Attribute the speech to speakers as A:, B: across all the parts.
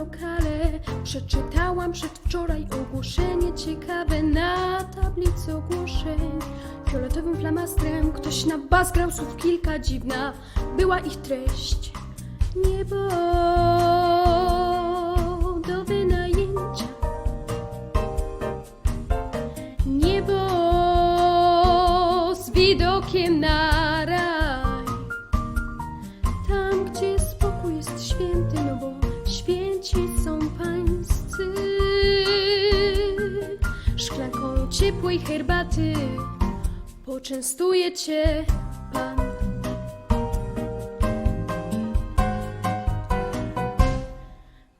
A: lokale. Przeczytałam przedwczoraj ogłoszenie ciekawe na tablicy ogłoszeń. Fioletowym flamastrem ktoś na bas grał słów kilka dziwna. Była ich treść. Niebo do wynajęcia. Niebo z widokiem na ciepłej herbaty poczęstuje cię Pan.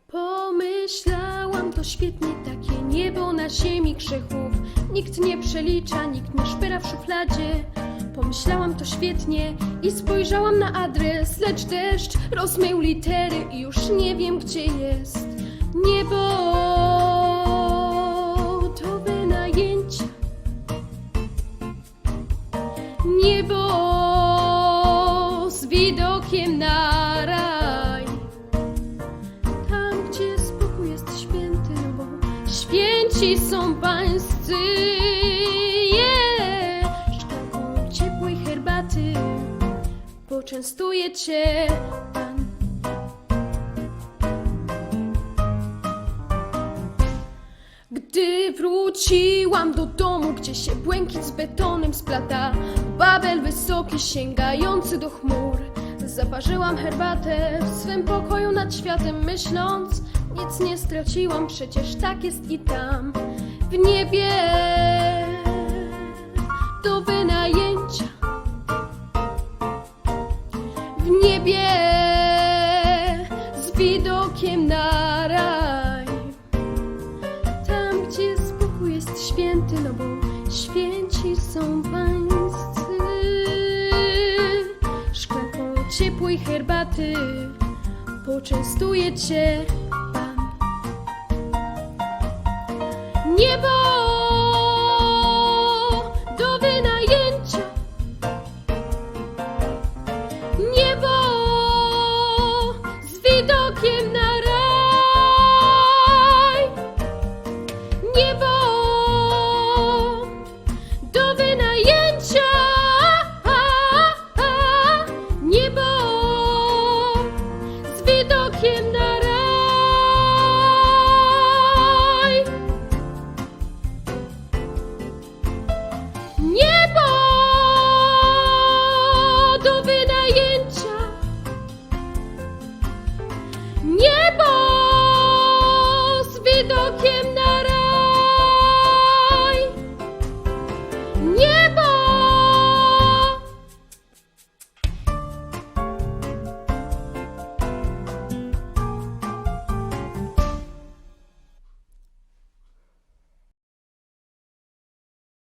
A: Pomyślałam, to świetnie takie niebo na ziemi grzechów. Nikt nie przelicza, nikt nie szpera w szufladzie. Pomyślałam, to świetnie i spojrzałam na adres, lecz deszcz rozmył litery i już nie wiem, gdzie jest Niebo z widokiem na raj. Tam, gdzie spokój jest święty, bo święci są pańscy. Yeah. Szklanką ciepłej herbaty poczęstuje cię wróciłam do domu, gdzie się błękit z betonem splata, Babel wysoki sięgający do chmur. Zaparzyłam herbatę w swym pokoju nad światem, myśląc, nic nie straciłam, przecież tak jest i tam, w niebie do wynajęcia. W niebie z widokiem są pańscy. Szklanką ciepłej herbaty poczęstuje cię Pan. Niebo